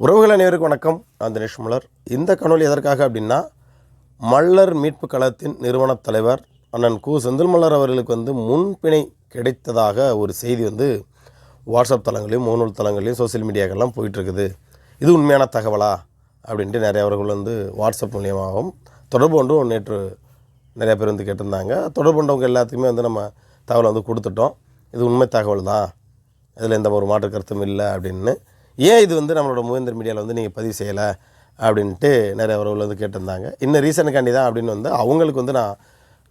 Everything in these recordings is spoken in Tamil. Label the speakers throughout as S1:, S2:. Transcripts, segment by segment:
S1: உறவுகள் அனைவருக்கும் வணக்கம். நான் தினேஷ் மலர் இந்த காணொலி எதற்காக அப்படின்னா மல்லர் மீட்பு கழகத்தின் நிறுவனத் தலைவர் அண்ணன் கு. செந்தில் மல்லர் அவர்களுக்கு வந்து முன்பிணை கிடைத்ததாக ஒரு செய்தி வந்து வாட்ஸ்அப் தளங்களையும் முகநூல் தளங்களையும் சோசியல் மீடியாக்கெல்லாம் போயிட்டுருக்குது. இது உண்மையான தகவலா? அப்படின்ட்டு நிறைய அவர்கள் வந்து வாட்ஸ்அப் மூலியமாகவும் தொடர்பு கொண்டும் நேற்று நிறைய பேர் வந்து கேட்டிருந்தாங்க. தொடர்பு கொண்டவங்க எல்லாத்துக்குமே வந்து நம்ம தகவலை வந்து கொடுத்துட்டோம். இது உண்மை தகவல் தான் இதில் எந்த ஒரு மாற்று கருத்தும் இல்லை அப்படின்னு ஏன் இது வந்து நம்மளோட மூவேந்தர் மீடியாவில் வந்து நீங்கள் பதிவு செய்யலை அப்படின்ட்டு நிறைய உறவுகள் வந்து கேட்டிருந்தாங்க. இன்னும் ரீசனுக்காண்டி தான் அப்படின்னு வந்து அவங்களுக்கு வந்து நான்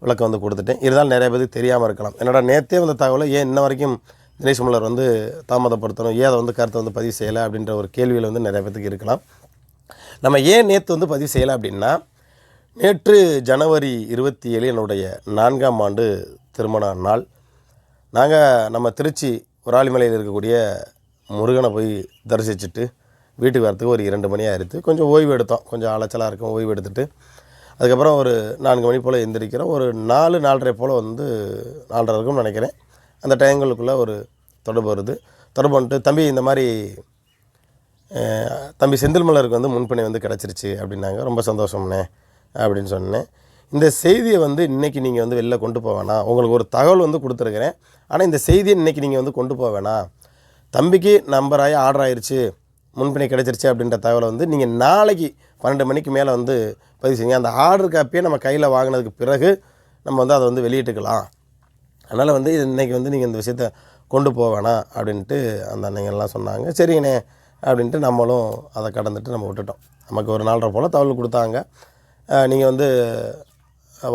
S1: விளக்கம் வந்து கொடுத்துட்டேன். இருந்தாலும் நிறைய பேருக்கு தெரியாமல் இருக்கலாம். என்னோட நேற்றே வந்த தகவலை ஏன் இன்ன வரைக்கும் தினேஷ் மலர் வந்து தாமதப்படுத்தணும் ஏன் அதை வந்து கருத்தை வந்து பதிவு செய்யலை அப்படின்ற ஒரு கேள்வியில் வந்து நிறைய பேத்துக்கு இருக்கலாம். நம்ம ஏன் நேற்று வந்து பதிவு செய்யலை அப்படின்னா நேற்று ஜனவரி இருபத்தி ஏழு என்னுடைய நான்காம் ஆண்டு திருமண நாள். நாங்கள் நம்ம திருச்சி விராலிமலையில் இருக்கக்கூடிய முருகனை போய் தரிசிச்சுட்டு வீட்டுக்கு வரத்துக்கு ஒரு இரண்டு மணி ஆயிடுத்து கொஞ்சம் ஓய்வு எடுத்தோம். கொஞ்சம் அலைச்சலாக இருக்கும் ஓய்வு எடுத்துகிட்டு அதுக்கப்புறம் ஒரு நான்கு மணி போல் எந்திரிக்கிறோம். ஒரு நாலு நாலரை போல் வந்து நாலரை இருக்கும்னு நினைக்கிறேன். அந்த டைங்களுக்குள்ளே ஒரு தொடர்பு வருது. தொடர்பு வந்துட்டு தம்பி இந்த மாதிரி தம்பி செந்தில் மலருக்கு வந்து முன்பணி வந்து கிடச்சிருச்சு அப்படின்னாங்க. ரொம்ப சந்தோஷம்ண்ணே அப்படின்னு சொன்னேன். இந்த செய்தியை வந்து இன்றைக்கி நீங்கள் வந்து வெளில கொண்டு போக வேணாம். உங்களுக்கு ஒரு தகவல் வந்து கொடுத்துருக்குறேன். ஆனால் இந்த செய்தியை இன்றைக்கி நீங்கள் வந்து கொண்டு போக வேணாம். தம்பிக்கு நம்பர் ஆகி ஆர்டர் ஆயிடுச்சு முன்பினை கிடச்சிருச்சு அப்படின்ற தகவலை வந்து நீங்கள் நாளைக்கு பன்னெண்டு மணிக்கு மேலே வந்து பதிவு செய்யுங்க. அந்த ஆர்டர் காப்பியை நம்ம கையில் வாங்கினதுக்கு பிறகு நம்ம வந்து அதை வந்து வெளியிட்டுக்கலாம். அதனால் வந்து இது இன்றைக்கி வந்து நீங்கள் இந்த விஷயத்த கொண்டு போக வேணாம் அப்படின்ட்டு அந்த அன்னைங்கள்லாம் சொன்னாங்க. சரிங்கண்ணே அப்படின்ட்டு நம்மளும் அதை கடந்துட்டு நம்ம விட்டுட்டோம். நமக்கு ஒரு நாலரை போல் தகவல் கொடுத்தாங்க. நீங்கள் வந்து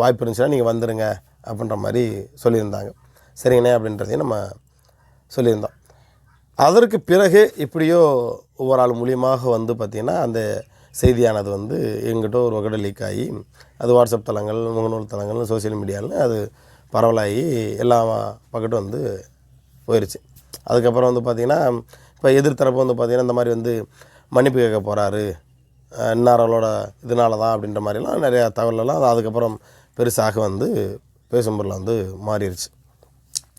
S1: வாய்ப்பு இருந்துச்சுன்னா நீங்கள் வந்துடுங்க அப்படின்ற மாதிரி சொல்லியிருந்தாங்க. சரிங்கண்ணே அப்படின்றதையும் நம்ம சொல்லியிருந்தோம். அதற்கு பிறகு இப்படியோ ஒவ்வொரு ஆள் மூலியமாக வந்து பார்த்திங்கன்னா அந்த செய்தியானது வந்து எங்கிட்ட ஒரு வகட லீக் ஆகி அது வாட்ஸ்அப் தளங்கள் முகநூல் தளங்கள் சோஷியல் மீடியாவில் அது பரவலாகி எல்லா பக்கட்டும் வந்து போயிடுச்சு அதுக்கப்புறம் வந்து பார்த்திங்கன்னா இப்போ எதிர்த்தரப்பு வந்து பார்த்திங்கன்னா இந்த மாதிரி வந்து மன்னிப்பு கேட்க போகிறாரு இன்னாரோட இதனால தான் அப்படின்ற மாதிரிலாம் நிறையா தகவலெல்லாம் அதுக்கப்புறம் பெருசாக வந்து பேசும் பொருளாக வந்து மாறிடுச்சு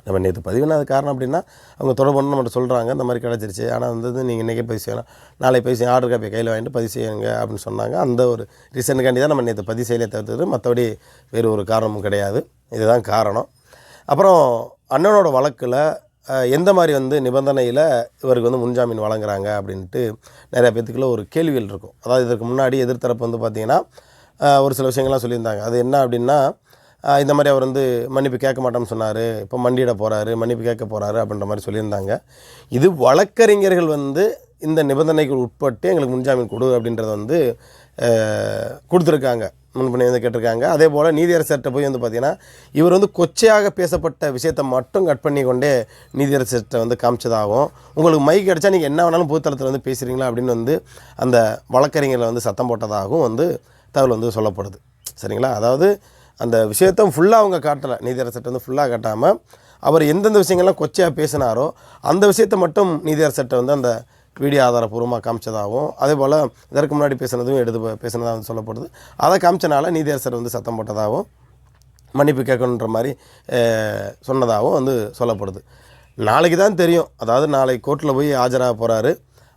S1: நம்ம நேற்று பதிவுனா அது காரணம் அப்படின்னா அவங்க தொடர்பு நம்மகிட்ட சொல்கிறாங்க இந்த மாதிரி கிடச்சிருச்சு. ஆனால் வந்து நீங்கள் இன்றைக்கே பதிவு செய்யலாம் நாளைக்கு பதிவு செய்ய ஆர்டர் காப்பியை கையில் வாங்கிட்டு பதிவு செய்யுங்க அப்படின்னு சொன்னாங்க. அந்த ஒரு ரீசனுக்காண்டி தான் நம்ம நேற்று பதிவு செய்யலே தவிர்த்தது. மற்றபடி வேறு ஒரு காரணமும் கிடையாது. இதுதான் காரணம். அப்புறம் அண்ணனோட வழக்கில் எந்த மாதிரி வந்து நிபந்தனையில் இவருக்கு வந்து முன்ஜாமீன் வழங்குறாங்க அப்படின்ட்டு நிறைய பேத்துக்குள்ள ஒரு கேள்விகள் இருக்கும். அதாவது இதற்கு முன்னாடி எதிர்த்தரப்பு வந்து பார்த்திங்கன்னா ஒரு சில விஷயங்கள்லாம் சொல்லியிருந்தாங்க. அது என்ன அப்படின்னா இந்த மாதிரி அவர் வந்து மன்னிப்பு கேட்க மாட்டோம்னு சொன்னார். இப்போ மண்டியிட போகிறாரு மன்னிப்பு கேட்க போகிறாரு அப்படின்ற மாதிரி சொல்லியிருந்தாங்க. இது வழக்கறிஞர்கள் வந்து இந்த நிபந்தனைக்கு உட்பட்டு எங்களுக்கு முன்ஜாமீன் கொடு அப்படின்றத வந்து கொடுத்துருக்காங்க. முன்பணி வந்து கேட்டிருக்காங்க. அதே போல் நீதியரசர்கிட்ட போய் வந்து பார்த்திங்கன்னா இவர் வந்து கொச்சையாக பேசப்பட்ட விஷயத்தை மட்டும் கட் பண்ணி கொண்டே நீதியரசர்கிட்ட வந்து காமிச்சதாகவும் உங்களுக்கு மைக் அடித்தா நீங்கள் என்ன வேணாலும் பொதுத்தளத்தில் வந்து பேசுகிறீங்களா அப்படின்னு வந்து அந்த வழக்கறிஞர்களை வந்து சத்தம் போட்டதாகவும் வந்து தகவல் வந்து சொல்லப்படுது. சரிங்களா? அதாவது அந்த விஷயத்தை ஃபுல்லாக அவங்க காட்டலை. நீதியரசர்கிட்ட வந்து ஃபுல்லாக காட்டாமல் அவர் எந்தெந்த விஷயங்கள்லாம் கொச்சையாக பேசினாரோ அந்த விஷயத்தை மட்டும் நீதியரசர்கிட்ட வந்து அந்த வீடியோ ஆதாரப்பூர்வமாக காமிச்சதாகவும் அதே போல் இதற்கு முன்னாடி பேசுனதும் எடுத்து பேசினதாக பேசுனதாக வந்து சொல்லப்படுது. அதை காமிச்சனால நீதியரசர் வந்து சத்தம் போட்டதாகவும் மன்னிப்பு கேட்கணுன்ற மாதிரி சொன்னதாகவும் வந்து சொல்லப்படுது. நாளைக்கு தான் தெரியும். அதாவது நாளை கோர்ட்டில் போய் ஆஜராக போகிறாரு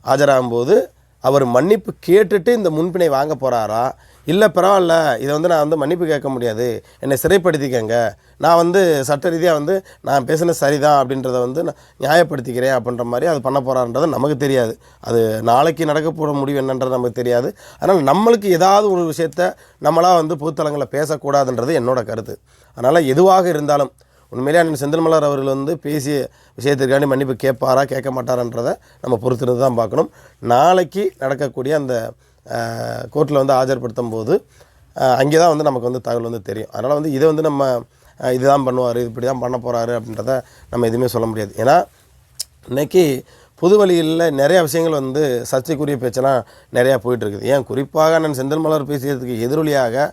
S1: ஆஜராகும்போது அவர் மன்னிப்பு கேட்டுட்டு இந்த முன்பினை வாங்க போகிறாரா இல்லை பரவாயில்ல. இதை வந்து நான் வந்து மன்னிப்பு கேட்க முடியாது. என்னை சிறைப்படுத்திக்கங்க. நான் வந்து சட்ட ரீதியாக வந்து நான் பேசினது சரிதான் அப்படின்றத வந்து நான் நியாயப்படுத்திக்கிறேன் அப்படின்ற மாதிரி அது பண்ண போகிறான்றது நமக்கு தெரியாது. அது நாளைக்கு நடக்க போகிற முடிவு என்னன்றது நமக்கு தெரியாது. அதனால் நம்மளுக்கு ஏதாவது ஒரு விஷயத்த நம்மளாக வந்து பொதுத்தலங்களில் பேசக்கூடாதுன்றது என்னோட கருத்து. அதனால் எதுவாக இருந்தாலும் உண்மையிலே அண்ணன் செந்தில்மலர் அவர்கள் வந்து பேசிய விஷயத்திற்காண்டி மன்னிப்பு கேட்பாரா கேட்க மாட்டாரான்றதை நம்ம பொறுத்திருந்து தான் பார்க்கணும். நாளைக்கு நடக்கக்கூடிய அந்த கோர்ட்டில் வந்து ஆஜர்படுத்தும் போது அங்கே தான் வந்து நமக்கு வந்து தகவல் வந்து தெரியும். அதனால் வந்து இதை வந்து நம்ம இதுதான் பண்ணுவார் இப்படி தான் பண்ண போகிறாரு அப்படின்றத நம்ம எதுவுமே சொல்ல முடியாது. ஏன்னா இன்னைக்கு புது வழியில் நிறையா விஷயங்கள் வந்து சர்ச்சைக்குரிய பேச்செல்லாம் நிறையா போயிட்டுருக்குது. ஏன்? குறிப்பாக நான் செந்தில் மலர் பேசியதுக்கு எதிரொலியாக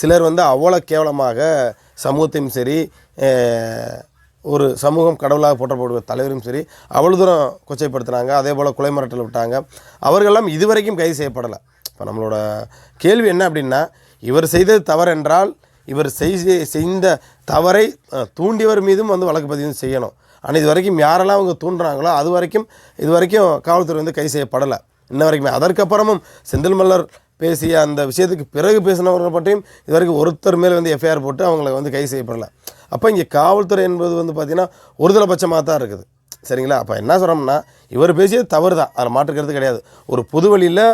S1: சிலர் வந்து அவ்வளோ கேவலமாக சமூகத்தையும் சரி ஒரு சமூகம் கடவுளாக போற்றப்படுகிற தலைவரும் சரி அவ்வளோ தூரம் கொச்சைப்படுத்துனாங்க. அதே போல் கொலை மிரட்டல் விட்டாங்க. அவர்களெல்லாம் இதுவரைக்கும் கைது செய்யப்படலை. இப்போ நம்மளோட கேள்வி என்ன அப்படின்னா இவர் செய்தது தவறென்றால் இவர் செய்த செய்த தவறை தூண்டியவர் மீதும் வந்து வழக்கு பதிவு செய்யணும். ஆனால் இது வரைக்கும் யாரெல்லாம் அவங்க தூண்டுறாங்களோ அது வரைக்கும் இது வரைக்கும் காவல்துறை வந்து கை செய்யப்படலை. இன்ன வரைக்குமே. அதற்கப்புறமும் செந்தில் மல்லர் பேசிய அந்த விஷயத்துக்கு பிறகு பேசினவர்கள் பற்றியும் இது வரைக்கும் ஒருத்தர் மேலே வந்து எஃப்ஐஆர் போட்டு அவங்களை வந்து கை செய்யப்படலை. அப்போ இங்கே காவல்துறை என்பது வந்து பார்த்திங்கன்னா ஒருதலைபட்சமாக தான் இருக்குது. சரிங்களா? அப்போ என்ன சொல்கிறோம்னா இவர் பேசியது தவறு தான் அதில் மாற்றுக்கிறது கிடையாது. ஒரு பொது வழியில்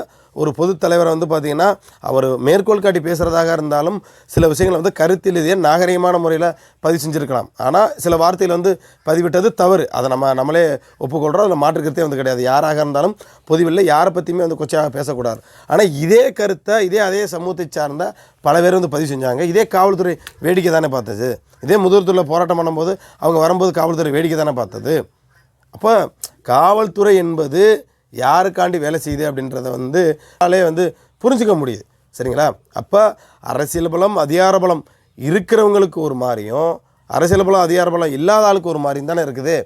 S1: ஒரு பொது தலைவரை வந்து பார்த்திங்கன்னா அவர் மேற்கோள் காட்டி பேசுகிறதாக இருந்தாலும் சில விஷயங்களை வந்து கருத்தில் இதே நாகரிகமான முறையில் பதிவு செஞ்சுருக்கலாம். ஆனால் சில வார்த்தையில் வந்து பதிவிட்டது தவறு. அதை நம்ம நம்மளே ஒப்புக்கொள்கிறோம் அதில் மாற்றுக்கிறதே வந்து கிடையாது. யாராக இருந்தாலும் பொதுவெளியில் யாரை பற்றியுமே வந்து கொச்சையாக பேசக்கூடாது. ஆனால் இதே கருத்தை இதே அதே சமூகத்தை சார்ந்த பல பேர் வந்து பதிவு செஞ்சாங்க. இதே காவல்துறை வேடிக்கை தானே பார்த்தது. இதே முதிர்த்தூரில் போராட்டம் பண்ணும்போது அவங்க வரும்போது காவல்துறை வேடிக்கை தானே பார்த்தது. அப்போ காவல்துறை என்பது யாருக்காண்டி வேலை செய்யுது அப்படின்றத வந்து ஆளே வந்து புரிஞ்சுக்க முடியுது. சரிங்களா? அப்போ அரசியல் பலம் அதிகார பலம் இருக்கிறவங்களுக்கு ஒரு மாதிரியும் அரசியல் பலம் அதிகார பலம் இல்லாத ஆளுக்கு ஒரு மாதிரியும் தானே இருக்குது.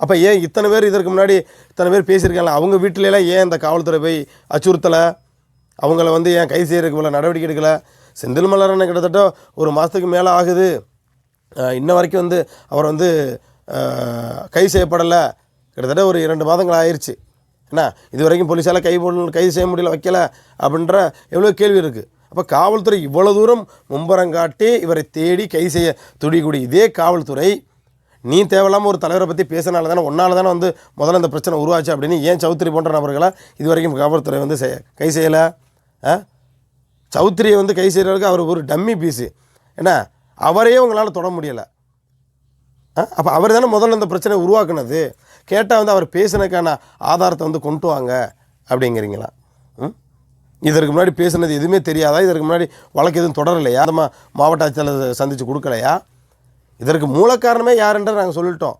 S1: அப்போ ஏன் இத்தனை பேர் இதற்கு முன்னாடி இத்தனை பேர் பேசியிருக்காங்களா அவங்க வீட்டிலலாம் ஏன் இந்த காவல்துறை போய் அச்சுறுத்தலை? அவங்கள வந்து ஏன் கைது செய்கிறதுக்கு இவ்வளோ நடவடிக்கை எடுக்கல? செந்தில் மலரன் கிட்டத்தட்ட ஒரு மாதத்துக்கு மேலே ஆகுது. இன்ன வரைக்கும் வந்து அவர் வந்து கை கைது செய்யப்படலை. கிட்டத்தட்ட ஒரு இரண்டு மாதங்கள் ஆயிடுச்சு என்ன? இது வரைக்கும் போலீஸால் கை கைது செய்ய முடியல வைக்கல அப்படின்ற எவ்வளோ கேள்வி இருக்குது அப்போ காவல்துறை இவ்வளோ தூரம் மும்பரங்காட்டி இவரை தேடி கை செய்ய துடிக்கூடிய இதே காவல்துறை நீ தேவையில்லாமல் ஒரு தலைவரை பற்றி பேசினால தானே ஒன்றால் தானே வந்து முதல்ல இந்த பிரச்சனை உருவாச்சு அப்படின்னு ஏன் சௌத்ரி போன்ற நபர்களை இது வரைக்கும் காவல்துறை வந்து செய்ய கை செய்யலை? ஆ? சௌத்ரியை வந்து கை செய்கிறவருக்கு அவர் ஒரு டம்மி பீஸு. என்ன? அவரையே உங்களால் தொட முடியலை. அப்போ அவர் தானே முதல்ல இந்த பிரச்சனை உருவாக்குனது. கேட்டால் வந்து அவர் பேசினதுக்கான ஆதாரத்தை வந்து கொண்டு வாங்க அப்படிங்கிறீங்களா? ம்? இதற்கு முன்னாடி பேசுனது எதுவுமே தெரியாதா? இதற்கு முன்னாடி வழக்கு எதுவும் தொடரலையா? அந்த மாவட்ட ஆட்சியாளர் சந்தித்து கொடுக்கலையா? இதற்கு மூல காரணமே யாருன்ற நாங்கள் சொல்லிட்டோம்.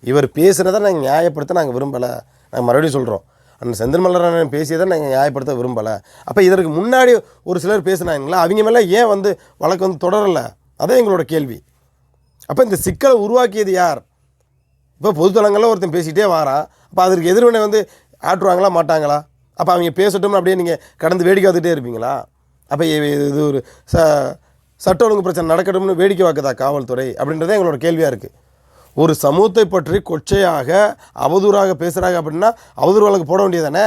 S1: இவர் பேசுனதை நாங்கள் நியாயப்படுத்த நாங்கள் விரும்பலை. நாங்கள் மறுபடியும் சொல்கிறோம் அந்த செந்தில் பேசியதை நாங்கள் நியாயப்படுத்த விரும்பலை. அப்போ இதற்கு முன்னாடி ஒரு சிலர் பேசுனாங்களா? அவங்க மேலே ஏன் வந்து வழக்கு வந்து தொடரலை? அதான் எங்களோட கேள்வி. அப்போ இந்த சிக்கலை உருவாக்கியது யார்? இப்போ பொதுத்தளங்களில் ஒருத்தன் பேசிகிட்டே வாரான் அப்போ அதற்கு எதிர்வினை வந்து ஆட்டுருவாங்களா மாட்டாங்களா? அப்போ அவங்க பேசட்டும்னு அப்படியே நீங்கள் கடந்து வேடிக்கை பார்த்துட்டே இருப்பீங்களா? அப்போ இது இது ஒரு ச சட்ட ஒழுங்கு பிரச்சனை நடக்கட்டும்னு வேடிக்கை பார்க்குதா காவல்துறை? அப்படின்றதே எங்களோட கேள்வியாக இருக்குது ஒரு சமூகத்தை பற்றி கொச்சையாக அவதூறாக பேசுகிறாங்க அப்படின்னா அவதூறு வழக்கு போட வேண்டியதானே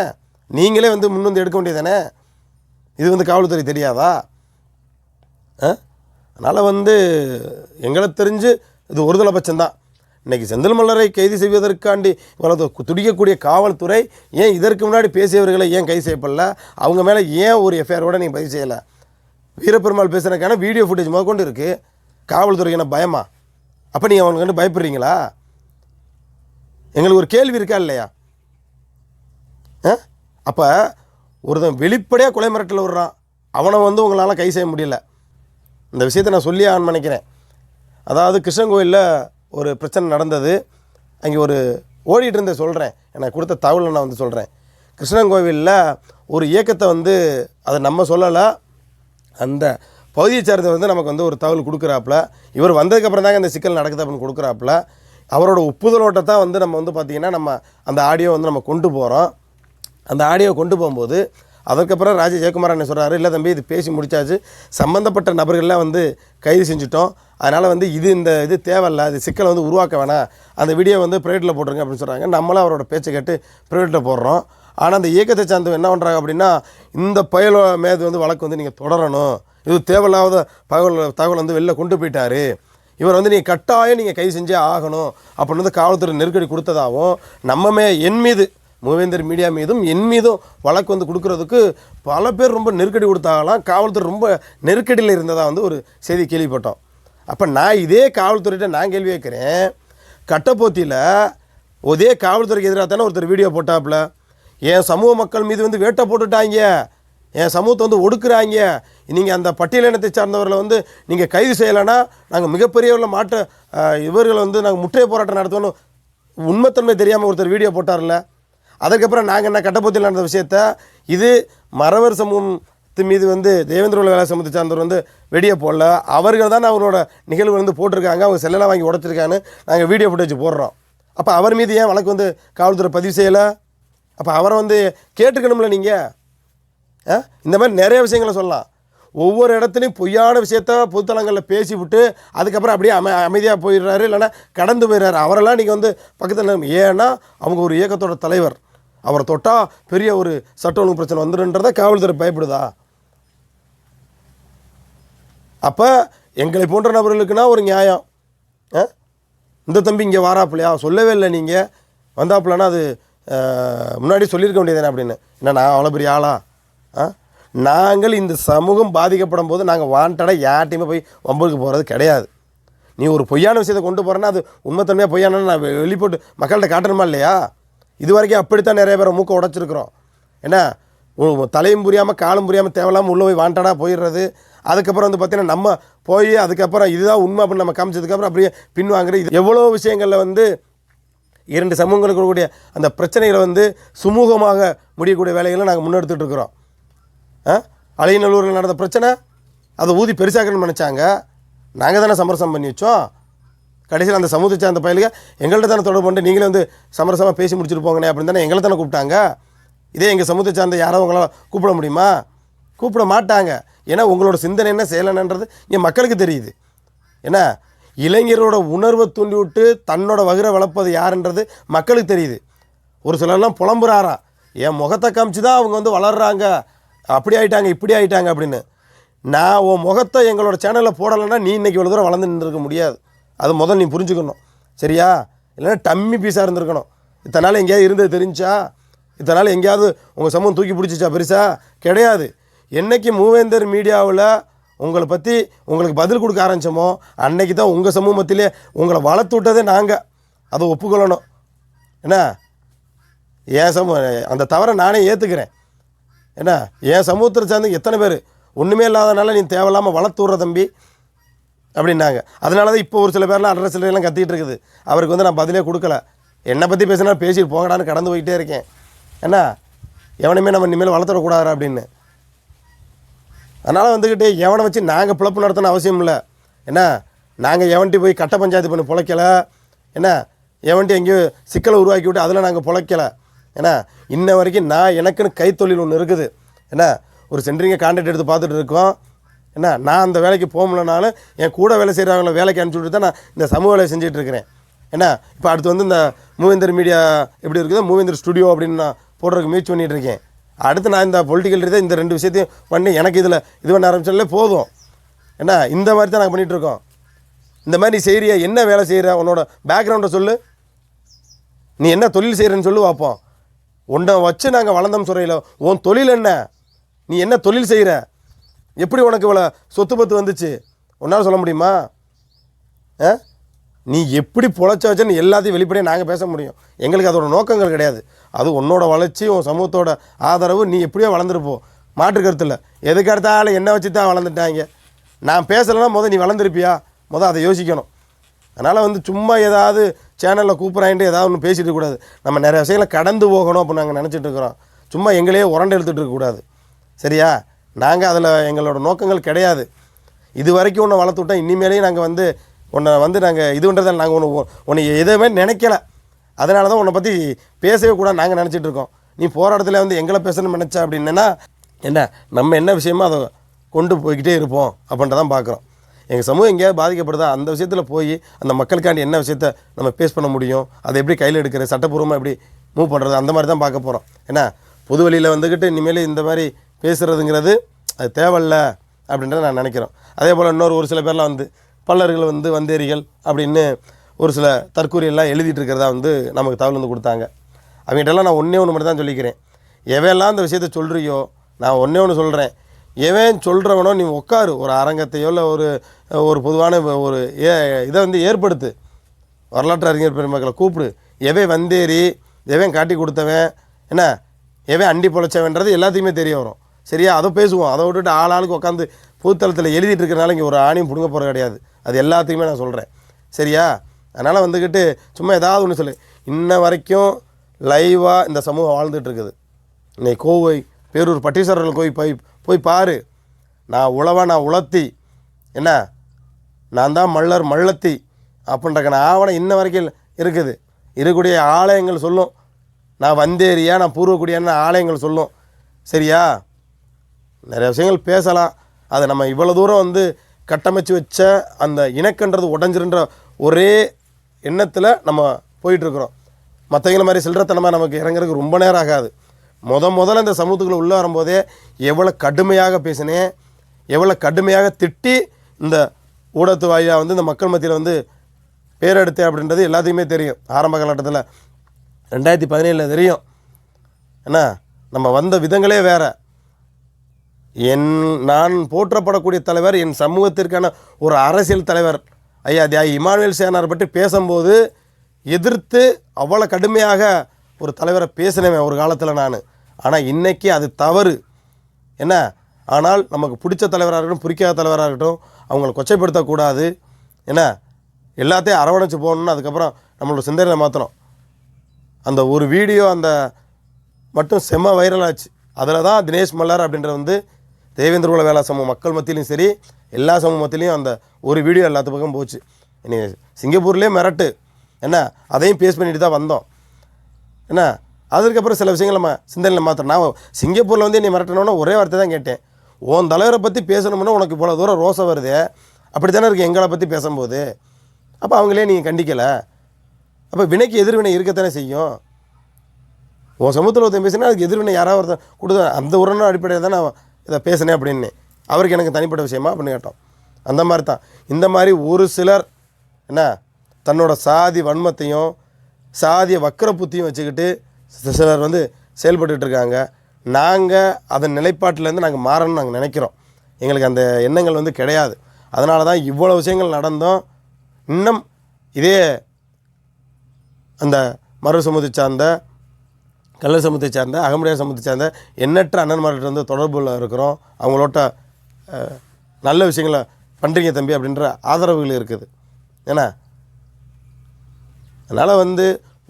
S1: நீங்களே வந்து முன் வந்து எடுக்க வேண்டியதானே இது வந்து காவல்துறை தெரியாதா? அதனால் வந்து எங்களை தெரிஞ்சு இது ஒருதலை பட்சம்தான். இன்றைக்கி செந்தில் மல்லரை கைது செய்வதற்காண்டி இவ்வளவு துடிக்கக்கூடிய காவல்துறை ஏன் இதற்கு முன்னாடி பேசியவர்களை ஏன் கைது செய்யப்படல? அவங்க மேலே ஏன் ஒரு எஃப்ஐஆரோட நீங்கள் பதிவு செய்யலை? வீரப்பெருமாள் பேசுனக்கான வீடியோ ஃபுட்டேஜ் முதற்கொண்டு இருக்குது காவல்துறைக்கு என்ன பயமா? அப்போ நீங்கள் அவங்களுக்கு கண்டு பயப்படுறீங்களா? எங்களுக்கு ஒரு கேள்வி இருக்கா இல்லையா? அப்போ ஒருத்தன் வெளிப்படையாக கொலை மிரட்டல் விடுறான். அவனை வந்து உங்களால் கை செய்ய முடியல. இந்த விஷயத்தை நான் சொல்லி ஆன் நினைக்கிறேன். அதாவது கிருஷ்ணன் கோயிலில் ஒரு பிரச்சனை நடந்தது அங்கே ஒரு ஓடிட்டு இருந்த சொல்கிறேன் எனக்கு கொடுத்த தகவலை நான் வந்து சொல்கிறேன் கிருஷ்ணன் கோவிலில் ஒரு இயக்கத்தை வந்து அதை நம்ம சொல்லலை. அந்த பகுதியை சேர்ந்த வந்து நமக்கு வந்து ஒரு தகவல் கொடுக்குறாப்புல. இவர் வந்ததுக்கப்புறம் தாங்க இந்த சிக்கல் நடக்குது அப்படின்னு கொடுக்குறாப்புல. அவரோட ஒப்புதலோட்டை தான் வந்து நம்ம வந்து பார்த்திங்கன்னா நம்ம அந்த ஆடியோ வந்து நம்ம கொண்டு போகிறோம் அந்த ஆடியோ கொண்டு போகும்போது அதற்கப்புறம் ராஜ ஜெயக்குமார் என்ன சொல்கிறாரு இல்லை தம்பி இது பேசி முடித்தாச்சு சம்மந்தப்பட்ட நபர்கள்லாம் வந்து கைது செஞ்சுட்டோம். அதனால் வந்து இது இந்த இது தேவையில்ல. இது சிக்கலை வந்து உருவாக்க வேணாம். அந்த வீடியோ வந்து ப்ரைவேட்டில் போட்டுருங்க அப்படின்னு சொல்கிறாங்க நம்மளும் அவரோட பேச்சை கேட்டு ப்ரைவேட்டில் போடுறோம். ஆனால் அந்த இயக்கத்தை சார்ந்தவங்க என்ன பண்ணுறாங்க அப்படின்னா இந்த பயல மேது வந்து வழக்கு வந்து நீங்கள் தொடரணும். இது தேவையில்லாத தகவல் தகவல் வந்து வெளில கொண்டு போயிட்டார். இவர் வந்து நீங்கள் கட்டாயம் நீங்கள் கைது செஞ்சே ஆகணும். அப்படின்னு வந்து காவல்துறை நெருக்கடி கொடுத்ததாகவும் நம்மமே என் மீது மூவேந்தர் மீடியா மீதும் என் மீதும் வழக்கு வந்து கொடுக்கறதுக்கு பல பேர் ரொம்ப நெருக்கடி கொடுத்தாங்களாம். காவல்துறை ரொம்ப நெருக்கடியில் இருந்ததாக வந்து ஒரு செய்தி கேள்விப்பட்டோம். அப்போ நான் இதே காவல்துறையிட்ட நான் கேள்வி கேட்குறேன். கட்டப்போத்தியில் ஒரே காவல்துறைக்கு எதிராக தானே ஒருத்தர் வீடியோ போட்டாப்புல. என் சமூக மக்கள் மீது வந்து வேட்டை போட்டுட்டாங்க. என் சமூகத்தை வந்து ஒடுக்குறாங்க. நீங்கள் அந்த பட்டியலினத்தை சார்ந்தவர்களை வந்து நீங்கள் கைது செய்யலைன்னா நாங்கள் மிகப்பெரிய உள்ள மாற்ற இவர்களை வந்து நாங்கள் முற்றைய போராட்டம் நடத்தணும் உண்மைத்தன்மை தெரியாமல் ஒருத்தர் வீடியோ போட்டார்ல அதுக்கப்புறம் நாங்கள் என்ன கட்டப்போத்தில் நடந்த விஷயத்த இது மறவர் சமூகத்து மீது வந்து தேவேந்திர உலக வேலை சமூகத்தை சார்ந்தவர் வந்து வெளியே போடல. அவர்கள் தான் அவரோட நிகழ்வு வந்து போட்டிருக்காங்க. அவங்க செல்லெல்லாம் வாங்கி உடச்சிருக்கான்னு நாங்கள் வீடியோ ஃபுட்டேஜ் போடுறோம். அப்போ அவர் மீது ஏன் வழக்கு வந்து காவல்துறை பதிவு செய்யலை? அப்போ அவரை வந்து கேட்டுக்கணும்ல நீங்கள் ஆ? இந்த மாதிரி நிறைய விஷயங்களை சொல்லலாம். ஒவ்வொரு இடத்துலையும் பொய்யான விஷயத்த பொதுத்தலங்களில் பேசிவிட்டு அதுக்கப்புறம் அப்படியே அமை அமைதியாக போயிடுறாரு இல்லைன்னா கடந்து போயிடுறாரு. அவரெல்லாம் நீங்கள் வந்து பக்கத்தில் ஏன்னா அவங்க ஒரு இயக்கத்தோட தலைவர். அவரை தொட்டால் பெரிய ஒரு சட்ட ஒழுங்கு பிரச்சனை வந்துடுன்றதை காவல்துறை பயப்படுதா? அப்போ எங்களை போன்ற நபர்களுக்குனா ஒரு நியாயம். ஆ? இந்த தம்பி இங்கே வாராப்பிலையா? சொல்லவே இல்லை நீங்கள் வந்தாப்புலன்னா அது முன்னாடி சொல்லியிருக்க வேண்டியதானே அப்படின்னு. என்ன நான் அவ்வளோ பெரிய ஆளா? ஆ? நாங்கள் இந்த சமூகம் பாதிக்கப்படும் போது நாங்கள் வாண்டடாக யார்ட்டையுமே போய் வம்பலுக்கு போகிறது கிடையாது. நீ ஒரு பொய்யான விஷயத்தை கொண்டு போகிறேன்னா அது உண்மைத்தன்மையாக பொய்யானன்னு நான் வெ- வெளிப்போட்டு மக்கள்கிட்ட காட்டணுமா இல்லையா? இது வரைக்கும் அப்படித்தான் நிறைய பேரை மூக்கை உடச்சிருக்கிறோம். என்ன? தலையும் புரியாமல் காலும் புரியாமல் தேவையில்லாமல் உள்ளே போய் வாண்டடாக போயிடுறது. அதுக்கப்புறம் வந்து பார்த்திங்கன்னா நம்ம போய் அதுக்கப்புறம் இதுதான் உண்மை அப்படின்னு நம்ம காமிச்சதுக்கப்புறம் அப்படியே பின்வாங்குறது இது. எவ்வளோ விஷயங்களில் வந்து இரண்டு சமூகங்களுக்கு இருக்கக்கூடிய அந்த பிரச்சனைகளை வந்து சுமூகமாக முடியக்கூடிய வேலைகளை நாங்கள் முன்னெடுத்துட்டு இருக்கிறோம். ஆ? அலையநல்லூரில் நடந்த பிரச்சனை அதை ஊதி பெருசாக்கணும்னு நினச்சாங்க. நாங்கள் தானே சமரசம் பண்ணி வச்சோம். கடைசியில் அந்த சமூகத்தை சார்ந்த பயலுக எங்கள்கிட்ட தானே தொடர்பு பண்ணிட்டு நீங்களே வந்து சமரசமாக பேசி முடிச்சுட்டு போங்கண்ணே அப்படின்னு தானே எங்களை தானே கூப்பிட்டாங்க. இதே எங்கள் சமூகத்தை சார்ந்த யாரோ உங்களால் கூப்பிட முடியுமா? கூப்பிட மாட்டாங்க. ஏன்னா உங்களோட சிந்தனை என்ன செய்யலைன்றது என் மக்களுக்கு தெரியுது. என்ன? இளைஞரோட உணர்வை தூண்டி விட்டு தன்னோட வகிரை வளர்ப்பது யாருன்றது மக்களுக்கு தெரியுது. ஒரு சிலர்லாம் புலம்புறாரா என் முகத்தை காமிச்சு தான் அவங்க வந்து வளர்றாங்க. அப்படி ஆயிட்டாங்க இப்படி ஆகிட்டாங்க அப்படின்னு. நான் உன் முகத்தை எங்களோட சேனலில் போடலைன்னா நீ இன்னைக்கு இவ்வளோ தூரம் வளர்ந்து நின்றுருக்க முடியாது. அது முதல் நீ புரிஞ்சுக்கணும். சரியா? இல்லைன்னா டம்மி பீஸாக இருந்திருக்கணும். இத்தனை நாள் எங்கேயாவது இருந்தது தெரிஞ்சா இத்தனை நாள் எங்கேயாவது உங்கள் சமூகம் தூக்கி பிடிச்சிச்சா பெருசா? கிடையாது. என்னைக்கு மூவேந்தர் மீடியாவில் உங்களை பற்றி உங்களுக்கு பதில் கொடுக்க ஆரம்பிச்சோமோ அன்னைக்கு தான் உங்கள் சமூகத்திலே உங்களை வளர்த்து விட்டதே நாங்கள் அதை ஒப்புக்கொள்ளணும். என்ன? என் சமூக அந்த தவறை நானே ஏற்றுக்கிறேன் என்ன? என் சமூகத்தில் சேர்ந்து எத்தனை பேர்? ஒன்றுமே இல்லாதனால நீ தேவையில்லாமல் வளர்த்து விட்ற தம்பி. அப்படின்னாங்க. அதனால தான் இப்போ ஒரு சில பேர்லாம் அட்ரஸ் எல்லாம் கத்திட்டு இருக்குது. அவருக்கு வந்து நான் பதிலே கொடுக்கல. என்னை பற்றி பேசினா பேசிட்டு போங்கடான்னு கடந்து போயிட்டே இருக்கேன். என்ன? எவனையுமே நம்ம இனிமேல் வளர்த்துடக்கூடாது அப்படின்னு. அதனால் வந்துக்கிட்டு எவனை வச்சு நாங்கள் பிழப்பு நடத்தணும் அவசியம் இல்லை. என்ன? நாங்கள் எவன்ட்டி போய் கட்ட பஞ்சாயத்து பண்ணி பிழைக்கல? என்ன? எவன்ட்டி எங்கேயோ சிக்கலை உருவாக்கி விட்டு அதில் நாங்கள் பிழைக்கல? ஏன்னா இன்ன வரைக்கும் நான் எனக்குன்னு கைத்தொழில் ஒன்று இருக்குது. என்ன? ஒரு சென்ட்ரிங்கை கான்ட்ராக்ட் எடுத்து பார்த்துட்டு இருக்கோம். என்ன நான் அந்த வேலைக்கு போக முடியலனாலும் என் கூட வேலை செய்கிறவங்கள வேலைக்கு அனுப்பிச்சி தான் நான் இந்த சமூக வேலையை செஞ்சுட்டு என்ன இப்போ அடுத்து வந்து இந்த மூவேந்தர் மீடியா எப்படி இருக்குதோ மூவேந்தர் ஸ்டுடியோ அப்படின்னு நான் போடுறதுக்கு முயற்சி பண்ணிகிட்ருக்கேன் அடுத்து நான் இந்த பொலிட்டிக்கல் ரீதியாக இந்த ரெண்டு விஷயத்தையும் பண்ணி எனக்கு இதில் இது பண்ண ஆரம்பிச்சாலே போதும். என்ன இந்த மாதிரி தான் நாங்கள் பண்ணிகிட்ருக்கோம் இந்த மாதிரி நீ செய்கிறியா என்ன வேலை செய்கிற உன்னோட பேக்ரவுண்டை சொல்லு. நீ என்ன தொழில் செய்கிறேன்னு சொல்லு பார்ப்போம் உன்னை வச்சு நாங்கள் வளர்ந்தோம் சொல்றையில் உன் தொழில் என்ன? நீ என்ன தொழில் செய்கிற எப்படி உனக்கு இவ்வளோ சொத்து பத்து வந்துச்சு? உன்னால் சொல்ல முடியுமா? ஆ? நீ எப்படி பொழைச்ச வச்சன்னு எல்லாத்தையும் வெளிப்படையாக நாங்கள் பேச முடியும். எங்களுக்கு அதோட நோக்கங்கள் கிடையாது. அது உன்னோட வளர்ச்சி உன் சமூகத்தோட ஆதரவு நீ எப்படியோ வளர்ந்துருப்போம் மாற்று கருத்தில் எதுக்கு அடுத்தால என்ன வச்சு தான் வளர்ந்துட்டாங்க? நான் பேசலைன்னா முதல் நீ வளர்ந்துருப்பியா? முதல் அதை யோசிக்கணும். அதனால் வந்து சும்மா ஏதாவது சேனலில் கூப்பிட்றான்ட்டு ஏதாவது ஒன்று பேசிட்டு இருக்கக்கூடாது நம்ம நிறைய விஷயங்களை கடந்து போகணும் அப்படின்னு நாங்கள் நினச்சிட்டு இருக்கிறோம். சும்மா எங்களையே உரண்டு எடுத்துகிட்டு இருக்கக்கூடாது சரியா? நாங்கள் அதில் எங்களோட நோக்கங்கள் கிடையாது. இது வரைக்கும் உன்னை வளர்த்து விட்டோம் இனிமேலேயும் நாங்கள் வந்து உன்னை வந்து நாங்கள் இது பண்ணுறதால் நாங்கள் ஒன்று உன்னை எதுவுமே நினைக்கல. அதனால தான் உன்னை பற்றி பேசவே கூட நாங்கள் நினச்சிட்டு இருக்கோம். நீ போகிற இடத்துல வந்து எங்களை பேசணும்னு நினச்ச அப்படின்னா என்ன நம்ம என்ன விஷயமோ அதை கொண்டு போய்கிட்டே இருப்போம் அப்படின்றதான் பார்க்குறோம் எங்கள் சமூகம் எங்கேயாவது பாதிக்கப்படுதா அந்த விஷயத்தில் போய் அந்த மக்களுக்காண்டி என்ன விஷயத்த நம்ம பேஸ் பண்ண முடியும் அதை எப்படி கையில் எடுக்கிறது சட்டப்பூர்வமாக எப்படி மூவ் பண்ணுறது அந்த மாதிரி தான் பார்க்க போகிறோம் ஏன்னா பொது வழியில் வந்துக்கிட்டு இனிமேல் இந்த மாதிரி பேசுகிறதுங்கிறது அது தேவையில்ல அப்படின்றத நான் நினைக்கிறோம் அதே போல் இன்னொரு ஒரு சில பேர்லாம் வந்து பல்லர்கள் வந்து வந்தேரிகள் அப்படின்னு ஒரு சில தற்கூரியெல்லாம் எழுதிட்டு இருக்கிறதா வந்து நமக்கு தகவல் வந்து கொடுத்தாங்க. அவங்ககிட்டலாம் நான் ஒன்றே ஒன்று மட்டும் தான் சொல்லிக்கிறேன். எவெல்லாம் அந்த விஷயத்த சொல்கிறியோ நான் ஒன்றே ஒன்று சொல்கிறேன் எவன் சொல்கிறவனோ நீ உட்காரு ஒரு அரங்கத்தையோ இல்லை ஒரு ஒரு பொதுவான ஒரு ஏ இதை வந்து ஏற்படுத்து. வரலாற்று அறிஞர் பெருமக்களை கூப்பிடு. எவன் வந்தேறி எவன் காட்டி கொடுத்தவன் என்ன? எவன் அண்டி பொழைச்சவன்றது எல்லாத்தையுமே தெரிய வரும். சரியா? அதை பேசுவோம். அதை விட்டுட்டு ஆள் ஆளுக்கு உட்காந்து பொதுத்தளத்தில் எழுதிட்டு இருக்கிறனால இங்கே ஒரு ஆணியும் பிடுங்க போகிற கிடையாது. அது எல்லாத்துக்குமே நான் சொல்கிறேன் சரியா? அதனால் வந்துக்கிட்டு சும்மா ஏதாவது ஒன்று சொல்லு. இன்ன வரைக்கும் லைவாக இந்த சமூகம் வாழ்ந்துட்டு இருக்குது. இன்னைக்கு கோவை பேரூர் பட்டீஸ்வரர்கள் கோயில் போய் போய் பாரு. நான் உழவா நான் உளத்தி என்ன? நான் தான் மல்லர் மல்லத்தி அப்படின்றக்கான ஆவணம் இன்ன வரைக்கும் இருக்குது. இருக்கக்கூடிய ஆலயங்கள் சொல்லும். நான் வந்தேரியா நான் பூர்வக்குடியான ஆலயங்கள் சொல்லும். சரியா? நிறைய விஷயங்கள் பேசலாம். அதை நம்ம இவ்வளோ தூரம் வந்து கட்டமைச்சு வச்ச அந்த இணக்கன்றது உடஞ்சிருன்ற ஒரே எண்ணத்தில் நம்ம போயிட்டுருக்குறோம். மற்றவங்கள மாதிரி சில்லறத்தனமாக நமக்கு இறங்குறதுக்கு ரொம்ப நேரம் ஆகாது. முத முதல்ல இந்த சமூகத்துக்குள்ளே உள்ளே வரும்போதே எவ்வளோ கடுமையாக பேசினேன் எவ்வளோ கடுமையாக திட்டி இந்த ஊடகத்து வாயிலாக வந்து இந்த மக்கள் மத்தியில் வந்து பேரெடுத்தேன் அப்படின்றது எல்லாத்துக்குமே தெரியும். ஆரம்ப காலகட்டத்தில் ரெண்டாயிரத்தி பதினேழில் தெரியும். என்ன? நம்ம வந்த விதங்களே வேறு. என் நான் போற்றப்படக்கூடிய தலைவர் என் சமூகத்திற்கான ஒரு அரசியல் தலைவர். ஐயா தியா இமானுவேல் சேனார் பற்றி பேசும்போது எதிர்த்து அவ்வளோ கடுமையாக ஒரு தலைவரை பேசினேன் ஒரு காலத்தில் நான். ஆனால் இன்றைக்கி அது தவறு. என்ன? ஆனால் நமக்கு பிடிச்ச தலைவராக இருக்கட்டும் பிடிக்காத தலைவராக இருக்கட்டும் அவங்கள கொச்சைப்படுத்தக்கூடாது. என்ன? எல்லாத்தையும் அரவணைச்சு போகணுன்னு அதுக்கப்புறம் நம்மளோட சிந்தனையை மாற்றணும் அந்த ஒரு வீடியோ அந்த மட்டும் செம்ம வைரல் ஆச்சு. அதில் தான் தினேஷ் மல்லர் அப்படின்ற வந்து தேவேந்திர குல வேளா சமூக மக்கள் மத்தியிலையும் சரி எல்லா சமூகத்திலையும் அந்த ஒரு வீடியோ எல்லாத்து பக்கம் போச்சு. இனி சிங்கப்பூர்லேயே மிரட்டு. என்ன? அதையும் பேஸ் பண்ணிட்டு தான் வந்தோம். என்ன? அதுக்கப்புறம் சில விஷயங்கள் நம்ம சிந்தனையில் மாத்திரம் நான் சிங்கப்பூரில் வந்து நீ மிரட்டணும்னா ஒரே வார்த்தை தான் கேட்டேன். உன் தலைவரை பற்றி பேசணும்னா உனக்கு இவ்வளோ தூரம் ரோசை வருது. அப்படி தானே இருக்குது எங்களை பற்றி பேசும்போது. அப்போ அவங்களே நீங்கள் கண்டிக்கலை. அப்போ வினைக்கு எதிர்வினை இருக்கத்தானே செய்யும். உன் சமூகத்தில் ஒருத்தன் பேசினா அதுக்கு எதிர்வினை யாராவது ஒருத்தன் கொடுத்த அந்த உரணம் அடிப்படையில் தான் நான் இதை பேசினேன் அப்படின்னு. அவருக்கு எனக்கு தனிப்பட்ட விஷயமா அப்படின்னு கேட்டோம். அந்த மாதிரி தான் இந்த மாதிரி ஒரு சிலர் என்ன? தன்னோட சாதி வன்மத்தையும் சாதிய வக்கர புத்தியும் வச்சுக்கிட்டு சிலர் வந்து செயல்பட்டுட்டு இருக்காங்க. நாங்கள் அதன் நிலைப்பாட்டிலேருந்து நாங்கள் மாறணும்னு நாங்கள் நினைக்கிறோம். எங்களுக்கு அந்த எண்ணங்கள் வந்து கிடையாது. அதனால தான் இவ்வளோ விஷயங்கள் நடந்தோம். இன்னும் இதே அந்த மறு சார்ந்த கல்லர் சமூகத்தை சார்ந்த அகமுடையார் சமூகத்தை சார்ந்த எண்ணற்ற அண்ணன்மார்கிட்ட வந்து தொடர்பில் இருக்கிறோம். அவங்களோட்ட நல்ல விஷயங்களை பண்ணுறீங்க தம்பி அப்படின்ற ஆதரவுகள் இருக்குது. ஏன்னா அதனால் வந்து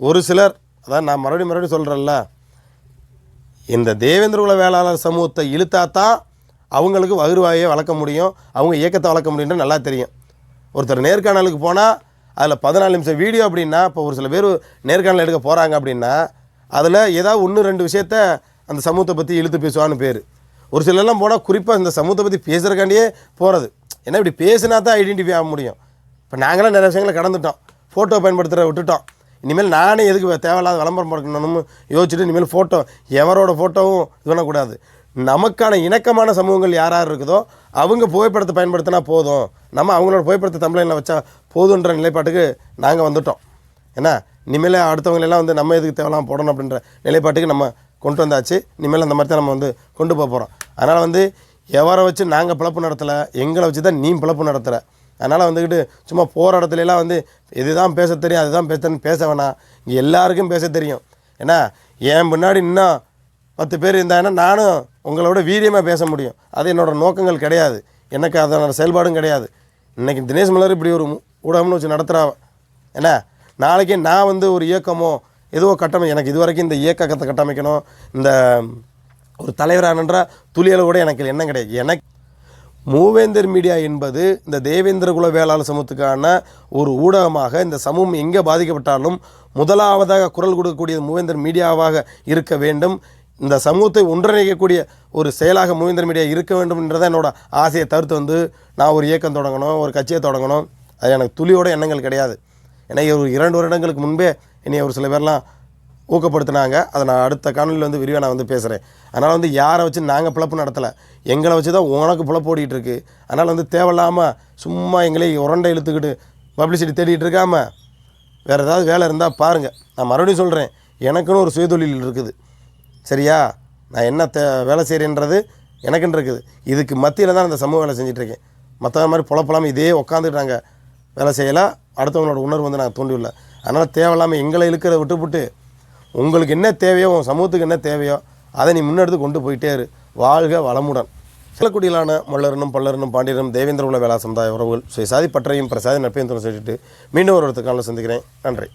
S1: ஒரு சிலர் அதான் நான் மறுபடியும் மறுபடியும் சொல்கிறேன்ல இந்த தேவேந்திர குல வேளாளர் சமூகத்தை இழுத்தா தான் அவங்களுக்கு வகுருவாயை வளர்க்க முடியும் அவங்க இயக்கத்தை வளர்க்க முடியும்னு நல்லா தெரியும். ஒருத்தர் நேர்காணலுக்கு போனால் அதில் பதினாலு நிமிஷம் வீடியோ அப்படின்னா இப்போ ஒரு சில பேர் நேர்காணல் எடுக்க போகிறாங்க அப்படின்னா அதில் ஏதாவது ஒன்று ரெண்டு விஷயத்த அந்த சமூகத்தை பற்றி இழுத்து பேசுவான்னு பேர். ஒரு சிலர்லாம் போனால் குறிப்பாக இந்த சமூகத்தை பற்றி பேசுகிறக்காண்டியே போகிறது ஏன்னா இப்படி பேசினா தான் ஐடென்டிஃபை ஆக முடியும். இப்போ நாங்களாம் நிறைய விஷயங்களை கடந்துட்டோம். ஃபோட்டோ பயன்படுத்துகிற விட்டுட்டோம். இனிமேல் நானே எதுக்கு தேவையில்லாத விளம்பரம் பண்ணணும்னு யோசிச்சுட்டு இனிமேல் ஃபோட்டோ எவரோட ஃபோட்டோவும் இது பண்ணக்கூடாது. நமக்கான இணக்கமான சமூகங்கள் யார் யார் இருக்குதோ அவங்க புகைப்படத்தை பயன்படுத்தினா போதும். நம்ம அவங்களோட புகைப்படத்தை தமிழில் வச்சா போதுன்ற நிலைப்பாட்டுக்கு நாங்கள் வந்துட்டோம். ஏன்னா இனிமேல் அடுத்தவங்களெல்லாம் வந்து நம்ம எதுக்கு தேவையில்லாம் போடணும் அப்படின்ற நிலைப்பாட்டுக்கு நம்ம கொண்டு வந்தாச்சு. இனிமேல் அந்த மாதிரி தான் நம்ம வந்து கொண்டு போக போகிறோம் அதனால் வந்து எவரை வச்சு நாங்கள் பிழப்பு நடத்தலை எங்களை வச்சு தான் நீ பிழப்பு நடத்துகிற அதனால் வந்துக்கிட்டு சும்மா போகிற இடத்துலலாம் வந்து இதுதான் பேச தெரியும் அதுதான் பேச தெரியும் பேச வேணாம். இங்கே எல்லாருக்கும் பேச தெரியும். ஏன்னா என் முன்னாடி இன்னும் பத்து பேர் இருந்தாங்கன்னா நானும் உங்களோட வீரியமாக பேச முடியும். அது என்னோடய நோக்கங்கள் கிடையாது. எனக்கு அதனோட செயல்பாடும் கிடையாது. இன்றைக்கி தினேஷ் மலர் இப்படி ஒரு ஊடகம்னு வச்சு நடத்துகிறா என்ன? நாளைக்கு நான் வந்து ஒரு இயக்கமோ ஏதோ கட்டமை எனக்கு இது வரைக்கும் இந்த இயக்கத்தை கட்டமைக்கணும் இந்த ஒரு தலைவரானன்ற துளியளவு கூட எனக்கு எண்ணம் கிடையாது. எனக்கு மூவேந்தர் மீடியா என்பது இந்த தேவேந்திர குல வேளாளர் சமூகத்துக்கான ஒரு ஊடகமாக இந்த சமூகம் எங்கே பாதிக்கப்பட்டாலும் முதலாவதாக குரல் கொடுக்கக்கூடிய மூவேந்தர் மீடியாவாக இருக்க வேண்டும். இந்த சமூகத்தை ஒன்றிணைக்கக்கூடிய ஒரு செயலாக மூவேந்தர் மீடியா இருக்க வேண்டும் என்றதான் ஆசையை தவிர்த்து வந்து நான் ஒரு இயக்கம் தொடங்கணும் ஒரு கட்சியை தொடங்கணும். அது எனக்கு துளியோட எண்ணங்கள் கிடையாது. ஏன்னா ஒரு இரண்டு வருடங்களுக்கு முன்பே என்னை ஒரு சில பேர்லாம் ஊக்கப்படுத்தினாங்க. அதை நான் அடுத்த காணொலியில் வந்து விரிவாக நான் வந்து பேசுகிறேன் அதனால் வந்து யாரை வச்சு நாங்கள் பிழப்பு நடத்தலை? எங்களை வச்சு தான் உனக்கு பிழப்பு ஓடிட்டுருக்கு அதனால் வந்து தேவையில்லாமல் சும்மா எங்களை உரண்டை இழுத்துக்கிட்டு பப்ளிசிட்டி தேடிட்டு இருக்காமல் வேறு ஏதாவது வேலை இருந்தால் பாருங்கள் நான் மறுபடியும் சொல்கிறேன் எனக்குன்னு ஒரு சுயதொழில் இருக்குது. சரியா? நான் என்ன தே வேலை செய்கிறேன்றது எனக்குன்னு இருக்குது. இதுக்கு மத்தியில் தான் இந்த சமூக வேலை செஞ்சிட்ருக்கேன் மற்ற மாதிரி புலப்பலாமல் இதே உட்காந்துட்டாங்க நாங்கள் வேலை செய்யலாம் அடுத்தவங்களோட உணர்வு வந்து நாங்கள் தூண்டிவிடல. அதனால் தேவையில்லாமல் எங்களை இழுக்கிறத விட்டுவிட்டு உங்களுக்கு என்ன தேவையோ உன் சமூகத்துக்கு என்ன தேவையோ அதை நீ முன்னெடுத்து கொண்டு போயிட்டே இரு. வாழ்க வளமுடன். சிலக்குடியிலான மல்லரனும் பல்லரனும் பாண்டியனும் தேவேந்திர உள்ள வேளா சமுதாய உறவுகள் சுயசாதி பற்றையும் பிரசாதி நட்பையும் சொல்லிட்டு மீண்டும் ஒரு இடத்துக்கான சந்திக்கிறேன். நன்றி.